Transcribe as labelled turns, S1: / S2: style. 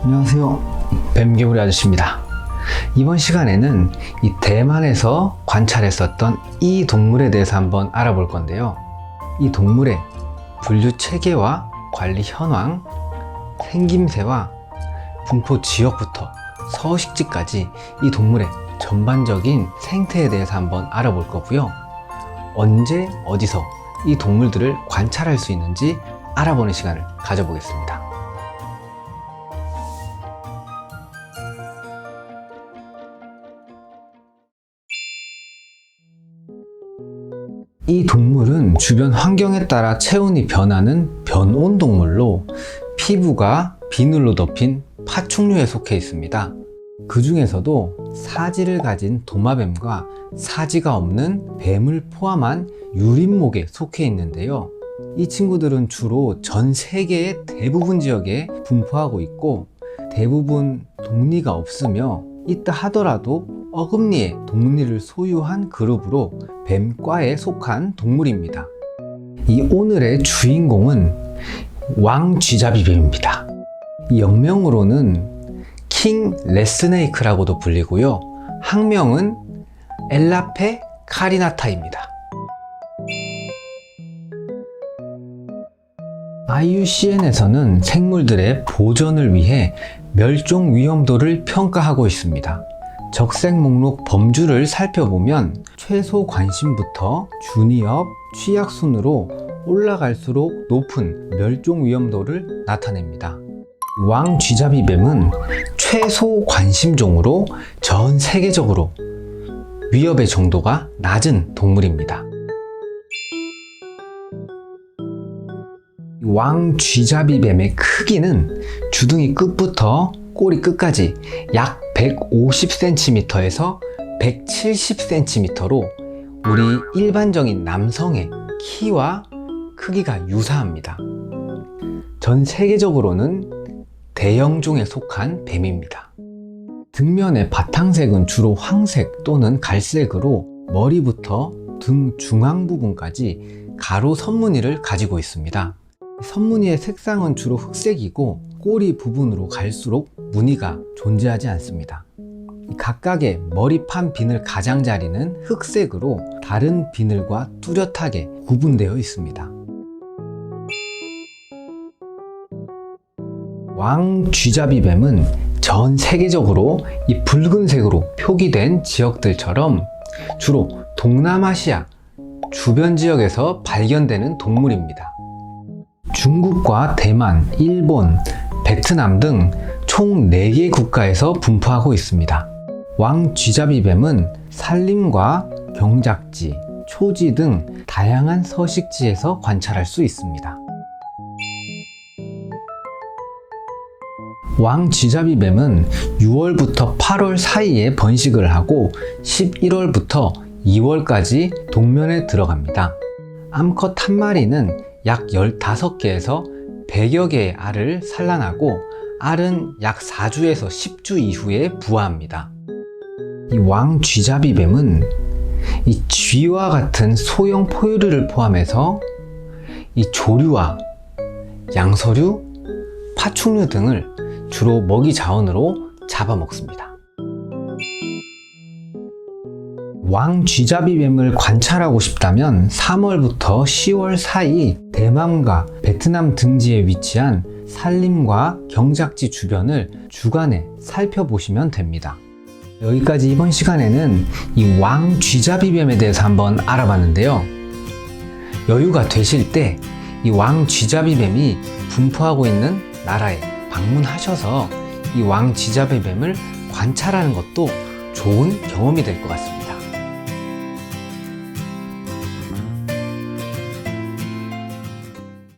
S1: 안녕하세요. 뱀개구리 아저씨입니다. 이번 시간에는 이 대만에서 관찰했었던 이 동물에 대해서 한번 알아볼 건데요. 이 동물의 분류 체계와 관리 현황, 생김새와 분포 지역부터 서식지까지 이 동물의 전반적인 생태에 대해서 한번 알아볼 거고요. 언제, 어디서 이 동물들을 관찰할 수 있는지 알아보는 시간을 가져보겠습니다. 이 동물은 주변 환경에 따라 체온이 변하는 변온 동물로 피부가 비늘로 덮인 파충류에 속해 있습니다. 그 중에서도 사지를 가진 도마뱀과 사지가 없는 뱀을 포함한 유린목에 속해 있는데요. 이 친구들은 주로 전 세계의 대부분 지역에 분포하고 있고 대부분 독리가 없으며 있다 하더라도 어금니에 독리를 소유한 그룹으로 뱀과에 속한 동물입니다. 이 오늘의 주인공은 왕쥐잡이뱀입니다. 이 영명으로는 킹 레스네이크라고도 불리고요. 학명은 엘라페 카리나타입니다. IUCN에서는 생물들의 보존을 위해 멸종 위험도를 평가하고 있습니다. 적색 목록 범주를 살펴보면 최소 관심부터 준위업, 취약 순으로 올라갈수록 높은 멸종 위험도를 나타냅니다. 왕 쥐잡이뱀은 최소 관심종으로 전 세계적으로 위협의 정도가 낮은 동물입니다. 왕 쥐잡이뱀의 크기는 주둥이 끝부터 꼬리 끝까지 약 150cm에서 170cm로 우리 일반적인 남성의 키와 크기가 유사합니다. 전 세계적으로는 대형종에 속한 뱀입니다. 등면의 바탕색은 주로 황색 또는 갈색으로 머리부터 등 중앙 부분까지 가로 선무늬를 가지고 있습니다. 선무늬의 색상은 주로 흑색이고 꼬리 부분으로 갈수록 무늬가 존재하지 않습니다. 각각의 머리판 비늘 가장자리는 흑색으로 다른 비늘과 뚜렷하게 구분되어 있습니다. 왕 쥐잡이뱀은 전 세계적으로 이 붉은색으로 표기된 지역들처럼 주로 동남아시아 주변 지역에서 발견되는 동물입니다. 중국과 대만, 일본, 베트남 등 총 4개 국가에서 분포하고 있습니다. 왕 쥐잡이뱀은 산림과 경작지, 초지 등 다양한 서식지에서 관찰할 수 있습니다. 왕 쥐잡이뱀은 6월부터 8월 사이에 번식을 하고 11월부터 2월까지 동면에 들어갑니다. 암컷 한 마리는 약 15개에서 100여 개의 알을 산란하고 알은 약 4주에서 10주 이후에 부화합니다. 이 왕 쥐잡이뱀은 이 쥐와 같은 소형 포유류를 포함해서 이 조류와 양서류, 파충류 등을 주로 먹이 자원으로 잡아먹습니다. 왕 쥐잡이 뱀을 관찰하고 싶다면 3월부터 10월 사이 대만과 베트남 등지에 위치한 산림과 경작지 주변을 주간에 살펴보시면 됩니다. 여기까지 이번 시간에는 이 왕 쥐잡이 뱀에 대해서 한번 알아봤는데요. 여유가 되실 때 이 왕 쥐잡이 뱀이 분포하고 있는 나라에 방문하셔서 이 왕 쥐잡이 뱀을 관찰하는 것도 좋은 경험이 될 것 같습니다.